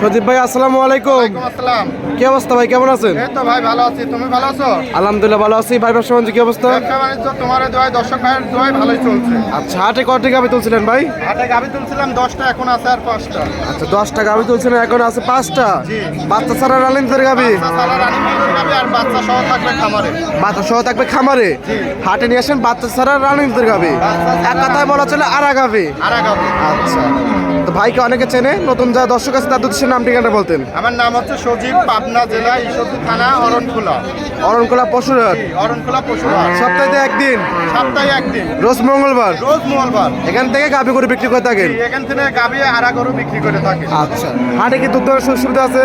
সজীব ভাই আসসালামু আলাইকুম। আসসালাম। কি অবস্থা ভাই কেমন আছেন? এই তো ভাই ভালো আছি। তুমি ভালো আছো? আলহামদুলিল্লাহ ভালো আছি। ভাই ব্যবসা বাণিজ্য কি অবস্থা? ব্যবসা বাণিজ্য তোমার দোয়াই দর্শক ভাইয়ের দোয়াই ভালোই চলছে। আচ্ছা হাটে কটি গাবি তুলছিলেন ভাই? হাটে গাভি তুলছিলাম দশটা এখন আছে আর পাঁচটা। আচ্ছা দশটা গাবি তুলছিলেন এখন আছে পাঁচটা। বাচ্চা ছাড়া রানিংদের গাবি? আর বাচ্চা সহ থাকবে খামারে। বাচ্চা সহ থাকবে খামারে? হাটে নিয়ে আসেন বাচ্চা ছাড়া রানিংদের গাবি? এক কথায় বলা চলে আরা গাবি। আর গাভি আচ্ছা। তো ভাইকে অনেকে চেনে নতুন যা দর্শক আছে তাদের উদ্দেশ্যে নাম ঠিকানা বলতেন? আমার নাম হচ্ছে সজীব পাবনা জেলা ঈশ্বরদী থানা অরণখোলা। অরণকোলা পশুরহাট। অরণখোলা পশুহাট সপ্তাহে একদিন? সপ্তাহে একদিন। রোজ মঙ্গলবার? রোজ মঙ্গলবার। এখান থেকে গাবি গরু বিক্রি করে থাকেন? এখান থেকে গাভি আড়া গরু বিক্রি করে থাকে আচ্ছা হাটে কি দুধ দেওয়ার সুযোগ সুবিধা আছে?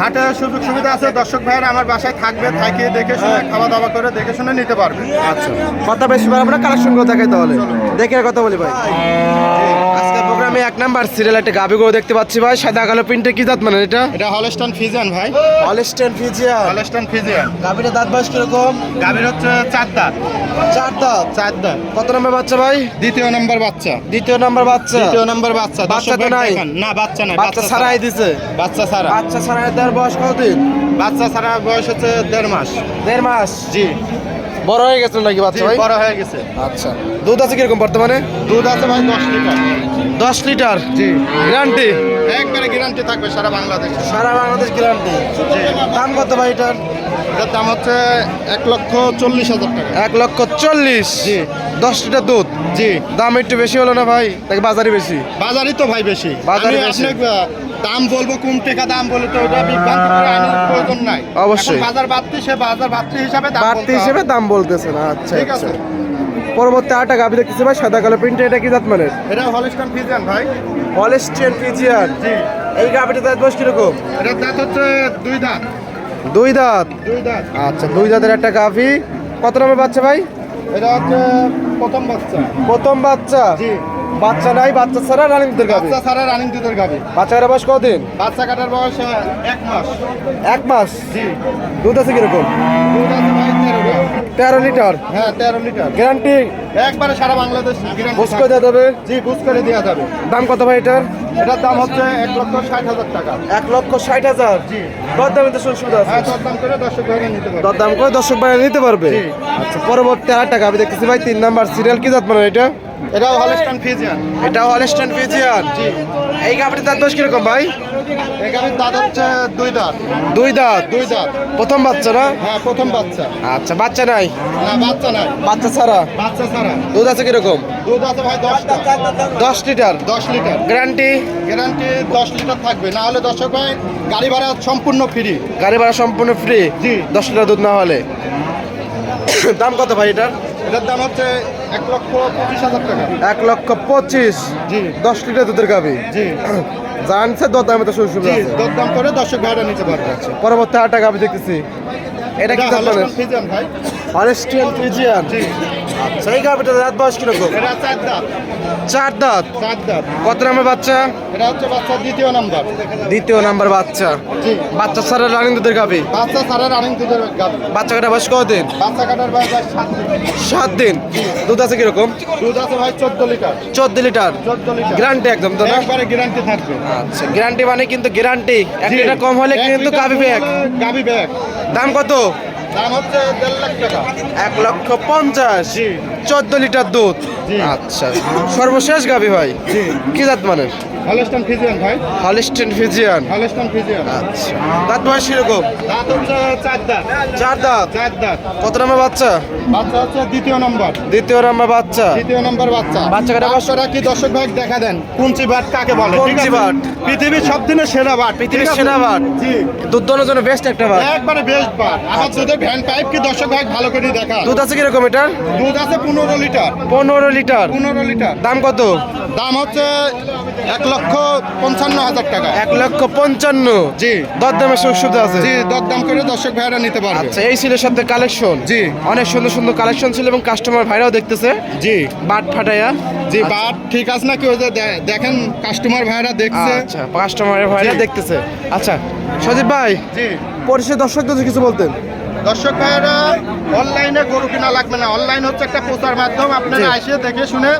হাটে সুযোগ সুবিধা আছে দর্শক ভাইয়ের আমার বাসায় থাকবে থাকে দেখে শুনে খাওয়া দাওয়া করে দেখে শুনে নিতে পারবে। আচ্ছা কথা বেশি আমরা কালেকশন করে দেখাই তাহলে। দেখে কথা বলি ভাই। প্রোগ্রামে এক নাম্বার সিরিয়াল একটা গাবি গরু দেখতে পাচ্ছি ভাই। সাদা কালো প্রিন্টে কি জাত মানে এটা? এটা হলস্টন ফিজিয়ান ভাই। অলস্টেন ফিজিয়ান হলস্টন ফিজিয়ান গাবিটা দাঁত বয়স কীরকম? গাভীর হচ্ছে চার দাঁত। চার দাঁত? চার দাঁত। কত নম্বর বাচ্চা ভাই? দ্বিতীয় নম্বর বাচ্চা। দ্বিতীয় নাম্বার বাচ্চা। দ্বিতীয় নম্বর বাচ্চা। বাচ্চা তো নাই? না বাচ্চা নাই বাচ্চা ছাড়াই দিছে? বাচ্চা ছাড়া। বাচ্চা ছাড়াই দেওয়ার বয়স কতদিন? বাচ্চা ছাড়া বয়স হচ্ছে দেড় মাস। দেড় মাস? জি। বড় হয়ে গেছে নাকি বাচ্চা ভাই? বড় হয়ে গেছে। আচ্ছা। দুধ আছে কীরকম বর্তমানে? দুধ আছে ভাই দশ লিটার। দশ লিটার? জি। গ্যারান্টি একবারে গ্যারান্টি থাকবে সারা বাংলাদেশে। সারা বাংলাদেশ গ্যারান্টি দাম কত ভাই এটার? এটার দাম হচ্ছে এক লক্ষ চল্লিশ হাজার টাকা। এক লক্ষ চল্লিশ? জি। দশ লিটার দুধ? জি। দাম একটু বেশি হলো না ভাই? নাকি বাজারে বেশি? বাজারই তো ভাই বেশি। বাজারে বেশি। দাম বলব কোন টাকা দাম বলে তো ওটা বিভ্রান্ত করে আনার প্রয়োজন নাই। অবশ্যই। বাজার বাড়তি সে বাজার বাড়তি হিসাবে দাম বাড়তি। হিসেবে দাম বলতেছে না আচ্ছা ঠিক আচ্ছা। আছে। পরবর্তী আটা গাবি দেখতেছি ভাই সাদা কালো প্রিন্টে এটা কি জাত মানে এটা হলিস্টান ফিজিয়ান ভাই। Holstein Friesian. জি। এই গাবিটা দাঁত বস কীরকম? এটা দাঁত হচ্ছে দুই দাঁত। দুই দাঁত? দুই দাঁত। আচ্ছা দুই দাঁতের একটা গাভি কত নম্বর বাচ্চা ভাই? এটা হচ্ছে প্রথম বাচ্চা। প্রথম বাচ্চা? জি। বাচ্চা নাই বাচ্চা ছাড়া রানিং দুধের গাভি বাচ্চা ছাড়া রানিং দুধের গাবি। বাচ্চার বয়স কতদিন বাচ্চা কাটার বয়স এক মাস। এক মাস? জি। দুধ আছে কীরকম? দুধ আছে ভাই তেরো লিটার? হ্যাঁ তেরো লিটার। গ্যারান্টি একবারে সারা বাংলাদেশ বুঝ করে দেওয়া যাবে? জি বুঝ করে দেওয়া যাবে। দাম কত ভাই এটার? এটার দাম হচ্ছে এক লক্ষ ষাট হাজার টাকা। এক লক্ষ ষাট হাজার? জি। দর দামে তো সুবিধা আছে? হ্যাঁ দরদাম করে দর্শক ভাইরা নিতে পারবে। দর দাম করে দর্শক বাইরে নিতে পারবে? জি। আচ্ছা পরবর্তী আর টাকা আমি দেখতেছি ভাই তিন নাম্বার। সিরিয়াল কি জাত মানে এটা? এটাও হলস্টান ফিজিয়ান এটা হলস্টাইন ফিজিয়ান জি। এই গাভীর দাঁত বয়স কীরকম ভাই? এই এখানে দাঁত হচ্ছে দুই দাঁত। দুই দাঁত? দুই দাঁত। প্রথম বাচ্চা না? হ্যাঁ প্রথম বাচ্চা। আচ্ছা বাচ্চা নাই? না বাচ্চা নাই। বাচ্চা ছাড়া? বাচ্চা ছাড়া। দুধ আছে কীরকম? দুধ আছে ভাই দশটা। দশ লিটার দশ লিটার। গ্যারান্টি গ্যারান্টি দশ লিটার। থাকবে। না হলে দর্শক ভাই গাড়ি ভাড়া সম্পূর্ণ ফ্রি গাড়ি ভাড়া সম্পূর্ণ ফ্রি জি। দশ লিটার দুধ না হলে। দাম কত ভাই এটার? এটার দাম হচ্ছে এক লক্ষ পঁচিশ হাজার টাকা। এক লক্ষ পঁচিশ। জি। দশ লিটার দুধের গাভি। জি। জানছে দর দামে তো সুযোগ জি দরদাম করে দর্শক ভাইরা নিতে পারবে। পরবর্তী আটা গাভি দেখতেছি। এটা কি এটা জাত ভাই। হলেস্টিয়ান ফিজিয়ান জি। আচ্ছা এই গাভিটা দাঁত বয়স কীরকম? এটা চার দাঁত। চার দাঁত? চার দাঁত। কত নামের বাচ্চা? এটা হচ্ছে বাচ্চা দ্বিতীয় নাম্বার। দ্বিতীয় নাম্বার বাচ্চা। বাচ্চা ছাড়া রানিং দুধের গাভি? বাচ্চা ছাড়া রানিং দুধের গাভি। বাচ্চা কাটা বয়স কতদিন বাচ্চা কাটার বয়স সাত দিন। দুধ আছে কীরকম? দুধ আছে ভাই চোদ্দ লিটার। চোদ্দ লিটার। চোদ্দ লিটার। গ্যারান্টি একদম তো না? একবারে গ্যারান্টি থাকবে। আচ্ছা গ্যারান্টি মানে কিন্তু গ্যারান্টি। এক লিটার কম হলে কিন্তু গাভি ব্যাগ। গাভি ব্যাগ। দাম কত? দাম হচ্ছে দেড় লাখ টাকা। এক লক্ষ পঞ্চাশ। চোদ্দ লিটার দুধ। আচ্ছা সর্বশেষ গাভি ভাই। কি জাত মানে হলস্টান ফিজিয়ান ভাই। হলিস্টেন ফিজিয়ান হলস্টান ফিজিয়ান আচ্ছা। দাঁত বয়স কীরকম? দাঁত হচ্ছে চার দাঁত। চার দাঁত? চার দাঁত। কত নম্বর বাচ্চা? বাচ্চা হচ্ছে দ্বিতীয় নম্বর। দ্বিতীয় নম্বর বাচ্চা? দ্বিতীয় নম্বর বাচ্চা। বাচ্চা কাটা বাচ্চারা কি দর্শক ভাই দেখা দেন। কুঞ্চি বাট কাকে বলে? কুঞ্চি বাট। পৃথিবীর সব দিনের সেরা বাট। পৃথিবীর সেরা বাট। জি। দুধ দোনোর জন্য বেস্ট একটা বাট। একবারে বেস্ট বাট। আমার দুধের ভ্যান পাইপ কি দর্শক ভাই ভালো করে দেখা দুধ আছে কীরকম এটা দুধ আছে পনেরো লিটার। পনেরো লিটার। পনেরো লিটার। দাম কত? দাম হচ্ছে এক লক্ষ পঞ্চান্ন হাজার টাকা। এক লক্ষ পঞ্চান্ন। জি। দর দামের সুযোগ সুবিধা আছে? জি দরদাম করে দর্শক ভাইরা নিতে পারবে। আচ্ছা এই ছিল সাথে কালেকশন। জি। অনেক সুন্দর সুন্দর কালেকশন ছিল এবং কাস্টমার ভাইরাও দেখতেছে। জি। বাট ফাটাইয়া। জি বাট ঠিক আছে নাকি ওই যে দেখেন কাস্টমার ভাইরা দেখছে। আচ্ছা কাস্টমারের ভাইরা দেখতেছে। আচ্ছা সজীব ভাই জি। পরিষদ দর্শকদের কিছু বলতেন। দর্শক ভাইয়েরা অনলাইনে গরু কিনা লাগবে না অনলাইন হচ্ছে একটা প্রচার মাধ্যম আপনারা। এসে দেখে শুনে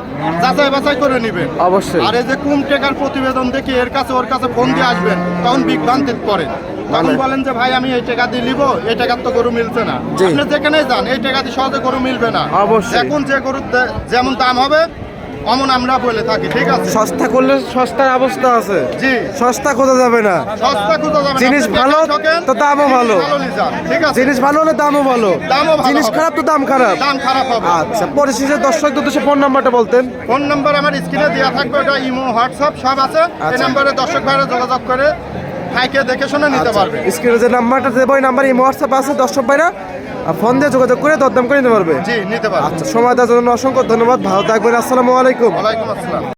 যাচাই বাছাই করে নেবেন অবশ্যই আর এই যে কুম টেকার প্রতিবেদন দেখে এর কাছে ওর কাছে ফোন দিয়ে আসবেন তখন বিভ্রান্তিত পড়ে তখন মানে- বলেন যে ভাই আমি এই টাকা দিয়ে নিবো এই টাকার তো গরু মিলছে না। আপনি যেখানে যান এই টাকা দিয়ে সহজে গরু মিলবে না অবশ্যই। এখন যে গরুর যেমন দাম হবে অমন আমরা বলে থাকি ঠিক আছে? সস্তা করলে সস্তার অবস্থা আছে। জি। সস্তা খোঁজা যাবে না। সস্তা কোথাও যাবে জিনিস ভালো, তো দামও ভালো। ঠিক আছে? জিনিস ভালো হলে দামও ভালো। দামও ভালো জিনিস খারাপ তো দাম খারাপ। দাম খারাপ হবে। আচ্ছা পরিশেষে দর্শক উদ্দেশ্যে ফোন নাম্বারটা বলতেন। ফোন নাম্বার আমার স্ক্রিনে দেওয়া থাকবে ওটা ইমো হোয়াটসঅ্যাপ সব আছে। এই আচ্ছা। নাম্বারে দর্শক ভাইরা যোগাযোগ করে ভাইকে দেখে শুনে নিতে পারবে। স্ক্রিনে যে নাম্বারটা দেবো ওই নাম্বার এই হোয়াটসঅ্যাপ আছে। দর্শক ভাইরা ফোন দিয়ে যোগাযোগ করে দরদাম করে নিতে পারবে। জি নিতে পারবে। আচ্ছা সময় দেওয়ার জন্য অসংখ্য ধন্যবাদ। ভালো থাকবেন। আসসালামু আলাইকুম। ওয়ালাইকুম আসসালাম।